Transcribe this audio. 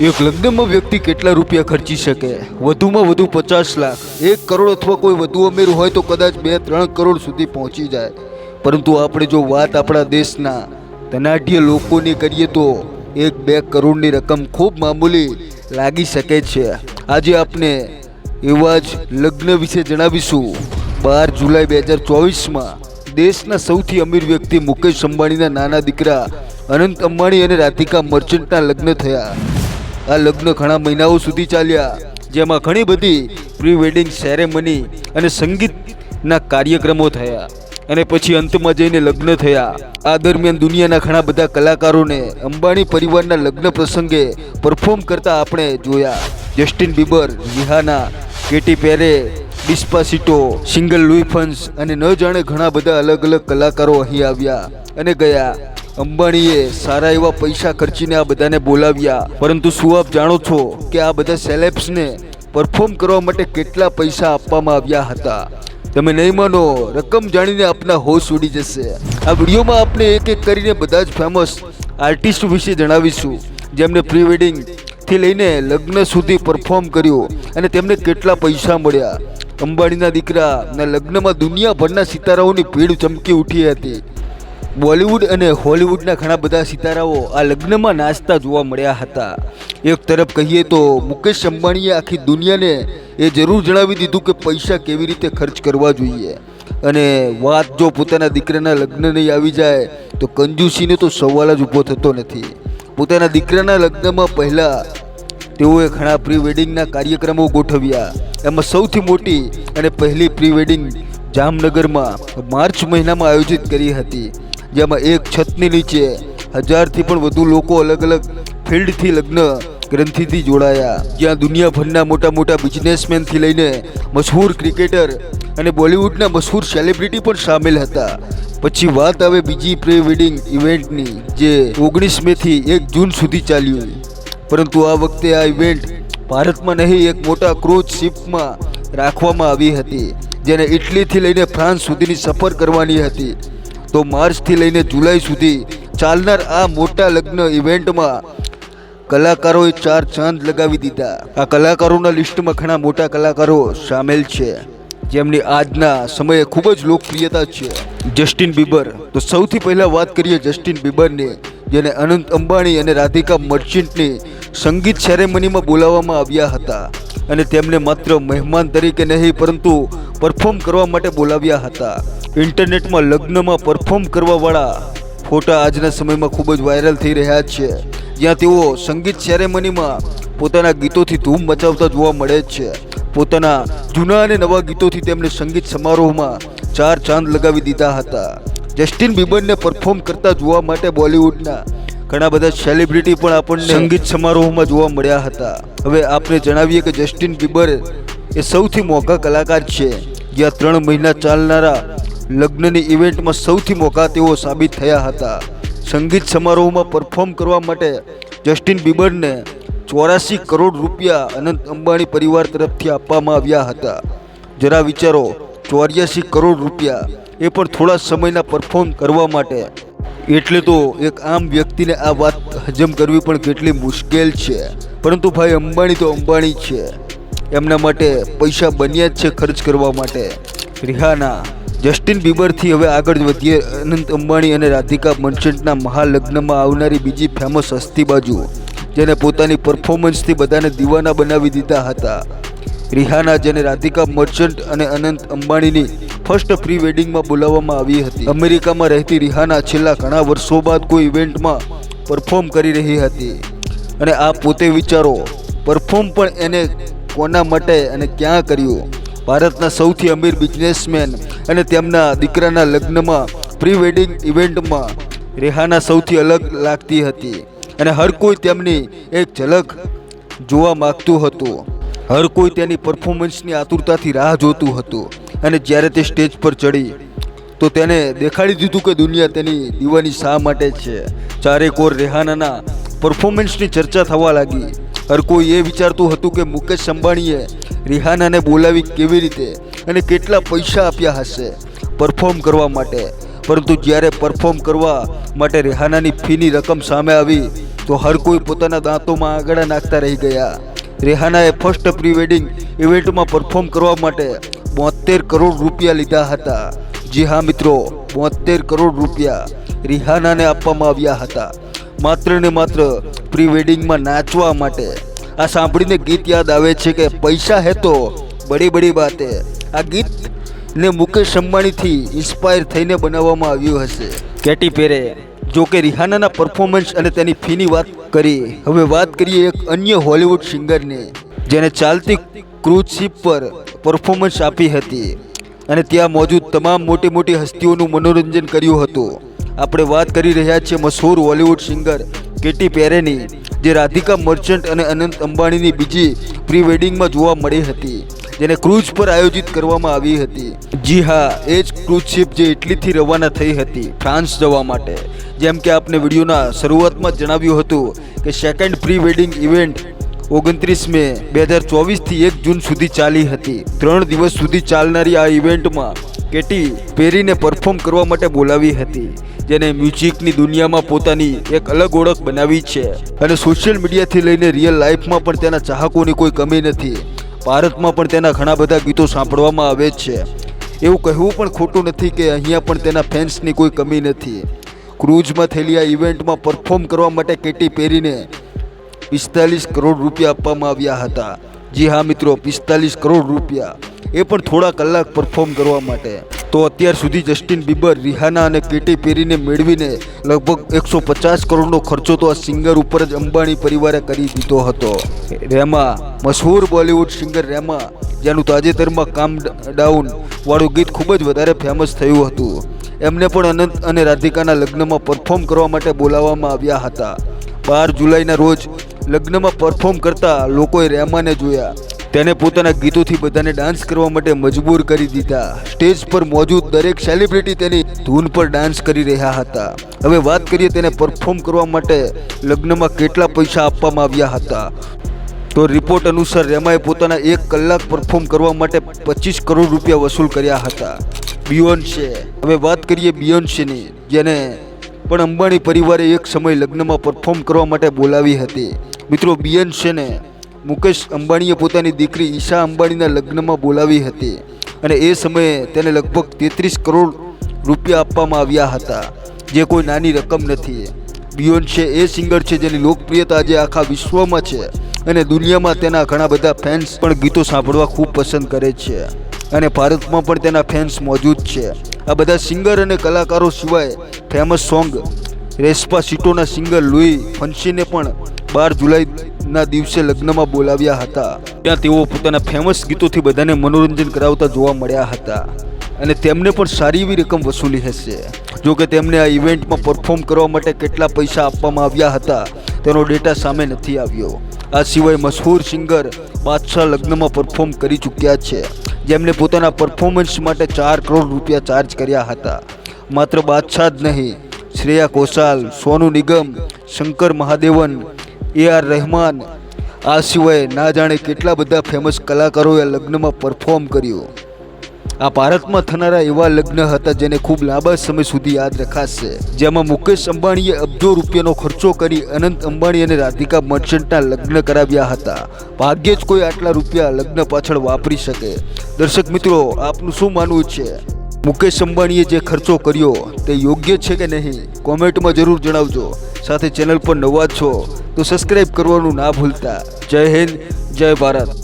એક લગ્નમાં વ્યક્તિ કેટલા રૂપિયા ખર્ચી શકે? વધુમાં વધુ પચાસ લાખ. એક કરોડ અથવા કોઈ વધુ અમીર હોય તો કદાચ બે, ત્રણ કરોડ સુધી પહોંચી જાય. પરંતુ આપણે જો વાત આપણા દેશના ધનાઢ્ય લોકોની કરીએ તો એક, બે કરોડની રકમ ખૂબ મામૂલી લાગી શકે છે. આજે આપણે એવા જ લગ્ન વિશે જણાવીશું. બાર જુલાઈ બે હજાર ચોવીસમાં દેશના સૌથી અમીર વ્યક્તિ મુકેશ અંબાણીના નાના દીકરા અનંત અંબાણી અને રાધિકા મર્ચન્ટના લગ્ન થયા. આ લગ્ન ઘણા મહિનાઓ સુધી ચાલ્યા. જેમાં ઘણી બધી પ્રી વેડિંગ સેરેમની અને સંગીતના કાર્યક્રમો થયા. અને પછી અંતમાં જઈને લગ્ન થયા. આ દરમિયાન દુનિયાના ઘણા બધા કલાકારોને અંબાણી પરિવારના લગ્ન પ્રસંગે પરફોર્મ કરતા આપણે જોયા. Justin Bieber, Rihanna, Katy Perry, Despacito, singer Luis Fonsi અને ન જાણે ઘણા બધા અલગ અલગ કલાકારો અહીં આવ્યા અને ગયા. અંબાણીએ સારા એવા પૈસા ખર્ચીને આ બધાને બોલાવ્યા. પરંતુ શું આપ જાણો છો કે આ બધા સેલેબ્સને પરફોર્મ કરવા માટે કેટલા પૈસા આપવામાં આવ્યા હતા? તમે નહીં માનો, રકમ જાણીને આપના હોશ ઉડી જશે. આ વિડીયોમાં આપણે એક એક કરીને બધા જ ફેમસ આર્ટિસ્ટ વિશે જણાવીશું જેમને પ્રી વેડિંગથી લઈને લગ્ન સુધી પરફોર્મ કર્યું અને તેમને કેટલા પૈસા મળ્યા. અંબાણીના દીકરાના લગ્નમાં દુનિયાભરના સિતારાઓની ભીડ ચમકી ઉઠી હતી. બોલિવૂડ અને હોલિવૂડના ઘણા બધા સિતારાઓ આ લગ્નમાં નાચતા જોવા મળ્યા હતા. એક તરફ કહીએ તો મુકેશ અંબાણીએ આખી દુનિયાને એ જરૂર જણાવી દીધું કે પૈસા કેવી રીતે ખર્ચ કરવા જોઈએ. અને વાત જો પોતાના દીકરાના લગ્ન નહીં આવી જાય, તો કંજૂસીને તો સવાલ જ ઊભો થતો નથી. પોતાના દીકરાના લગ્નમાં પહેલાં તેઓએ ઘણા પ્રી વેડિંગના કાર્યક્રમો ગોઠવ્યા. એમાં સૌથી મોટી અને પહેલી પ્રી વેડિંગ જામનગરમાં માર્ચ મહિનામાં આયોજિત કરી હતી. જેમાં એક છતની નીચે હજારથી પણ વધુ લોકો અલગ અલગ ફિલ્ડથી લગ્ન ગ્રંથિથી જોડાયા. જ્યાં દુનિયાભરના મોટા મોટા બિઝનેસમેનથી લઈને મશહૂર ક્રિકેટર અને બોલિવૂડના મશહૂર સેલિબ્રિટી પણ સામેલ હતા. પછી વાત આવે બીજી પ્રી વેડિંગ ઇવેન્ટની, જે ઓગણીસ મેથી એક જૂન સુધી ચાલ્યું. પરંતુ આ વખતે આ ઇવેન્ટ ભારતમાં નહીં, એક મોટા ક્રૂઝ શિપમાં રાખવામાં આવી હતી, જેને ઇટલીથી લઈને ફ્રાન્સ સુધીની સફર કરવાની હતી. તો માર્ચથી લઈને જુલાઈ સુધી ચાલનાર આ મોટા લગ્ન ઇવેન્ટમાં કલાકારોએ ચાર ચાંદ લગાવી દીધા. આ કલાકારોના લિસ્ટમાં ઘણા મોટા કલાકારો સામેલ છે. જેમની આજના સમયે ખૂબ જ લોકપ્રિયતા છે. Justin Bieber. તો સૌથી પહેલાં વાત કરીએ જસ્ટિન બીબરની, જેને અનંત અંબાણી અને રાધિકા મર્ચન્ટની સંગીત સેરેમનીમાં બોલાવવામાં આવ્યા હતા. અને તેમને માત્ર મહેમાન તરીકે નહીં, પરંતુ પરફોર્મ કરવા માટે બોલાવ્યા હતા. ઇન્ટરનેટમાં લગ્નમાં પરફોર્મ કરવાવાળા ફોટા આજના સમયમાં ખૂબ જ વાયરલ થઈ રહ્યા છે. જ્યાં તેઓ સંગીત સેરેમનીમાં પોતાના ગીતોથી ધૂમ મચાવતા જોવા મળે છે. પોતાના જૂના અને નવા ગીતોથી તેમણે સંગીત સમારોહમાં ચાર ચાંદ લગાવી દીધા હતા. જસ્ટિન બીબરને પરફોર્મ કરતા જોવા માટે બોલિવૂડના ઘણા બધા સેલિબ્રિટી પણ આપણને સંગીત સમારોહમાં જોવા મળ્યા હતા. હવે આપણે જણાવીએ કે જસ્ટિન બીબર એ સૌથી મોંઘા કલાકાર છે. જ્યાં ત્રણ મહિના ચાલનારા લગ્નની ઇવેન્ટમાં સૌથી મોંઘા તેઓ સાબિત થયા હતા. સંગીત સમારોહમાં પરફોર્મ કરવા માટે જસ્ટિન બીબરને ચોરાસી કરોડ રૂપિયા અનંત અંબાણી પરિવાર તરફથી આપવામાં આવ્યા હતા. જરા વિચારો, ચોર્યાસી કરોડ રૂપિયા એ પણ થોડા સમયના પરફોર્મ કરવા માટે. એટલે તો એક આમ વ્યક્તિને આ વાત હજમ કરવી પણ કેટલી મુશ્કેલ છે. પરંતુ ભાઈ, અંબાણી તો અંબાણી છે. એમના માટે પૈસા બન્યા જ છે ખર્ચ કરવા માટે. રિહાના જસ્ટિન બીબરથી હવે આગળ વધીએ અનંત અંબાણી અને રાધિકા મર્ચન્ટના મહાલગ્નમાં આવનારી બીજી ફેમસ હસ્તી બાજુ જેને પોતાની પરફોર્મન્સથી બધાને દીવાના બનાવી દીધા હતા. રિહાના જેને રાધિકા મર્ચન્ટ અને અનંત અંબાણીની ફર્સ્ટ પ્રી વેડિંગમાં બોલાવવામાં આવી હતી. અમેરિકામાં રહેતી રિહાના છેલ્લા ઘણા વર્ષો બાદ કોઈ ઇવેન્ટમાં પરફોર્મ કરી રહી હતી. અને આ પોતે વિચારો પરફોર્મ પણ એને કોના માટે અને ક્યાં કર્યું? ભારતના સૌથી અમીર બિઝનેસમેન અને તેમના દીકરાના લગ્નમાં પ્રી વેડિંગ ઇવેન્ટમાં રેહાના સૌથી અલગ લાગતી હતી. અને હર કોઈ તેમની એક ઝલક જોવા માગતું હતું. હર કોઈ તેની પરફોર્મન્સની આતુરતાથી રાહ જોતું હતું. અને જ્યારે તે સ્ટેજ પર ચડી, તો તેને દેખાડી દીધું કે દુનિયા તેની દીવાની શા માટે છે. ચારે કોર રેહાનાના પરફોર્મન્સની ચર્ચા થવા લાગી. હર કોઈ એ વિચારતું હતું કે મુકેશ અંબાણીએ રિહાનાને બોલાવી કેવી રીતે અને કેટલા પૈસા આપ્યા હશે પરફોર્મ કરવા માટે. પરંતુ જ્યારે પરફોર્મ કરવા માટે રેહાનાની ફીની રકમ સામે આવી, તો હર કોઈ પોતાના દાંતોમાં આગળ નાખતા રહી ગયા. રેહાનાએ ફર્સ્ટ પ્રી વેડિંગ ઇવેન્ટમાં પરફોર્મ કરવા માટે બોતેર કરોડ રૂપિયા લીધા હતા. જી હા, મિત્રો બોતેર કરોડ રૂપિયા રિહાનાને આપવામાં આવ્યા હતા. માત્ર ને માત્ર પ્રી વેડિંગમાં નાચવા માટે. આ સાંભળીને ગીત યાદ આવે છે કે પૈસા હે તો બડી બડી બાતે આ ગીત ને મુકેશ અંબાણીથી ઇન્સ્પાયર થઈને બનાવવામાં આવ્યું હશે. કેટી પેરે, જો કે રિહાનાના પરફોર્મન્સ અને તેની ફીની વાત કરી, હવે વાત કરીએ એક અન્ય હોલિવૂડ સિંગરની જેને ચાલતી ક્રૂઝ શિપ પર પરફોર્મન્સ આપી હતી. અને ત્યાં મોજૂદ તમામ મોટી મોટી હસ્તીઓનું મનોરંજન કર્યું હતું. આપણે વાત કરી રહ્યા છીએ મશહૂર હોલિવૂડ સિંગર કેટી પેરેની, જે રાધિકા મર્ચન્ટ અને અનંત અંબાણીની બીજી પ્રી વેડિંગમાં જોવા મળી હતી. જેને ક્રૂઝ પર આયોજિત કરવામાં આવી હતી. જી હા, એ જ ક્રૂઝ શિપ જે ઇટલીથી રવાના થઈ હતી, ફ્રાન્સ જવા માટે. જેમ કે આપને વિડીયોના શરૂઆતમાં જણાવ્યું હતું કે સેકન્ડ પ્રી વેડિંગ ઇવેન્ટ ઓગણત્રીસ મે બે હજાર ચોવીસથી એક જૂન સુધી ચાલી હતી. ત્રણ દિવસ સુધી ચાલનારી આ ઇવેન્ટમાં કેટી પેરીને પરફોર્મ કરવા માટે બોલાવી હતી, જેને મ્યુઝિકની દુનિયામાં પોતાની એક અલગ ઓળખ બનાવી છે. અને સોશિયલ મીડિયાથી લઈને રિયલ લાઈફમાં પણ તેના ચાહકોની કોઈ કમી નથી. ભારતમાં પણ તેના ઘણા બધા ગીતો સાંભળવામાં આવે છે. એવું કહેવું પણ ખોટું નથી કે અહીંયા પણ તેના ફેન્સની કોઈ કમી નથી. ક્રૂઝમાં થયેલી આ ઇવેન્ટમાં પરફોર્મ કરવા માટે કેટી પેરીને પિસ્તાલીસ કરોડ રૂપિયા આપવામાં આવ્યા હતા. જી હા મિત્રો, પિસ્તાલીસ કરોડ રૂપિયા. એ પણ થોડા કલાક પરફોર્મ કરવા માટે. તો અત્યાર સુધી જસ્ટિન બીબર, રિહાના અને કેટી પેરીને મેળવીને લગભગ એકસો પચાસ કરોડનો ખર્ચો તો આ સિંગર ઉપર જ અંબાણી પરિવારે કરી દીધો હતો. રેમા, મશહૂર બોલિવૂડ સિંગર રેમા, જેનું તાજેતરમાં કામ ડાઉન વાળું ગીત ખૂબ જ વધારે ફેમસ થયું હતું. એમને પણ અનંત અને રાધિકાના લગ્નમાં પરફોર્મ કરવા માટે બોલાવવામાં આવ્યા હતા. બાર જુલાઈના રોજ લગ્નમાં પરફોર્મ કરતા લોકોએ રેમાને જોયા. તેને પોતાના ગીતોથી બધાને ડાન્સ કરવા માટે મજબૂર કરી દીધા. સ્ટેજ પર મોજૂદ દરેક સેલિબ્રિટી તેની ધૂન પર ડાન્સ કરી રહ્યા હતા. હવે વાત કરીએ તેને પરફોર્મ કરવા માટે લગ્નમાં કેટલા પૈસા આપવામાં આવ્યા હતા. તો રિપોર્ટ અનુસાર રેમાએ પોતાના એક કલાક પરફોર્મ કરવા માટે પચીસ કરોડ રૂપિયા વસૂલ કર્યા હતા. બિયોન્સે હવે વાત કરીએ બિયોન્સેની જેને પણ અંબાણી પરિવારે એક સમય લગ્નમાં પરફોર્મ કરવા માટે બોલાવી હતી. મિત્રો બિયોન્સેને મુકેશ અંબાણીએ પોતાની દીકરી ઈશા અંબાણીના લગ્નમાં બોલાવી હતી અને એ સમયે તેને લગભગ તેત્રીસ કરોડ રૂપિયા આપવામાં આવ્યા હતા, જે કોઈ નાની રકમ નથી. બિયોન્સે એ સિંગર છે જેની લોકપ્રિયતા આજે આખા વિશ્વમાં છે અને દુનિયામાં તેના ઘણા બધા ફેન્સ પણ ગીતો સાંભળવા ખૂબ પસંદ કરે છે અને ભારતમાં પણ તેના ફેન્સ મોજૂદ છે. આ બધા સિંગર અને કલાકારો સિવાય ફેમસ સોંગ રેસ્પા સિટોના સિંગર લુઈ ફંશીને પણ બાર જુલાઈના દિવસે લગ્નમાં બોલાવ્યા હતા. ત્યાં તેઓ પોતાના ફેમસ ગીતોથી બધાને મનોરંજન કરાવતા જોવા મળ્યા હતા. અને તેમને પણ સારી એવી રકમ વસૂલી હશે. જો કે તેમને આ ઇવેન્ટમાં પરફોર્મ કરવા માટે કેટલા પૈસા આપવામાં આવ્યા હતા, તેનો ડેટા સામે નથી આવ્યો. આ સિવાય મશહૂર સિંગર બાદશાહ લગ્નમાં પરફોર્મ કરી ચૂક્યા છે. જેમને પોતાના પરફોર્મન્સ માટે ચાર કરોડ રૂપિયા ચાર્જ કર્યા હતા. માત્ર બાદશાહ જ નહીં, શ્રેયા ઘોષાલ, સોનુ નિગમ, શંકર મહાદેવન એ આર રહેમાન આ સિવાય ના જાણે કેટલા બધા ફેમસ કલાકારોએ લગ્નમાં પરફોર્મ કર્યું. આ ભારતમાં થનારા એવા લગ્ન હતા જેને ખૂબ લાંબા સમય સુધી યાદ રખાશે. જેમાં મુકેશ અંબાણીએ અબજો રૂપિયાનો ખર્ચો કરી અનંત અંબાણી અને રાધિકા મર્ચન્ટના લગ્ન કરાવ્યા હતા. ભાગ્યે જ કોઈ આટલા રૂપિયા લગ્ન પાછળ વાપરી શકે. દર્શક મિત્રો, આપનું શું માનવું છે? મુકેશ અંબાણીએ જે ખર્ચો કર્યો તે યોગ્ય છે કે નહીં? કોમેન્ટમાં જરૂર જણાવજો. સાથે ચેનલ પર નવા છો તો સબસ્ક્રાઈબ કરવાનું ના ભૂલતા. જય હિન્દ જય ભારત.